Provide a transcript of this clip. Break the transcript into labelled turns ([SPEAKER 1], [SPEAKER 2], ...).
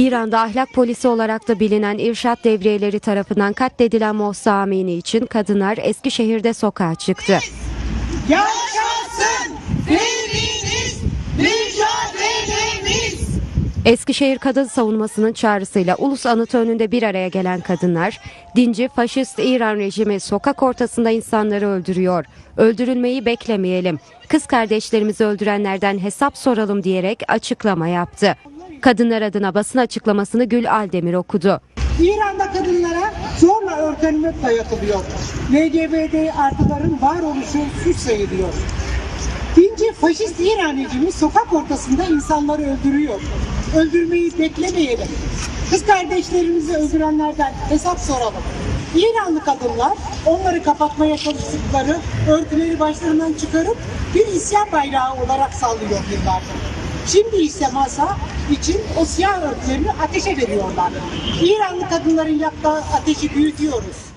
[SPEAKER 1] İran'da ahlak polisi olarak da bilinen irşat devriyeleri tarafından katledilen Mohsa Amini için kadınlar Eskişehir'de sokağa çıktı.
[SPEAKER 2] Yaşasın feminist mücadelemiz.
[SPEAKER 1] Eskişehir Kadın Savunması'nın çağrısıyla ulus anıtı önünde bir araya gelen kadınlar, dinci faşist İran rejimi sokak ortasında insanları öldürüyor. Öldürülmeyi beklemeyelim. Kız kardeşlerimizi öldürenlerden hesap soralım diyerek açıklama yaptı. Kadınlar adına basın açıklamasını Gül Aldemir okudu.
[SPEAKER 2] İran'da kadınlara zorla örtünmek dayatılıyor. LGBT artıların varoluşu suç sayılıyor. Dinci faşist İran sokak ortasında insanları öldürüyor. Öldürmeyi beklemeyelim. Kız kardeşlerimizi öldürenlerden hesap soralım. İranlı kadınlar onları kapatmaya çalıştıkları örtüleri başlarından çıkarıp bir isyan bayrağı olarak sallıyor yıllardır. Şimdi ise masa için o siyah örtülerini ateşe veriyorlar. İranlı kadınların yaktığı ateşi büyütüyoruz.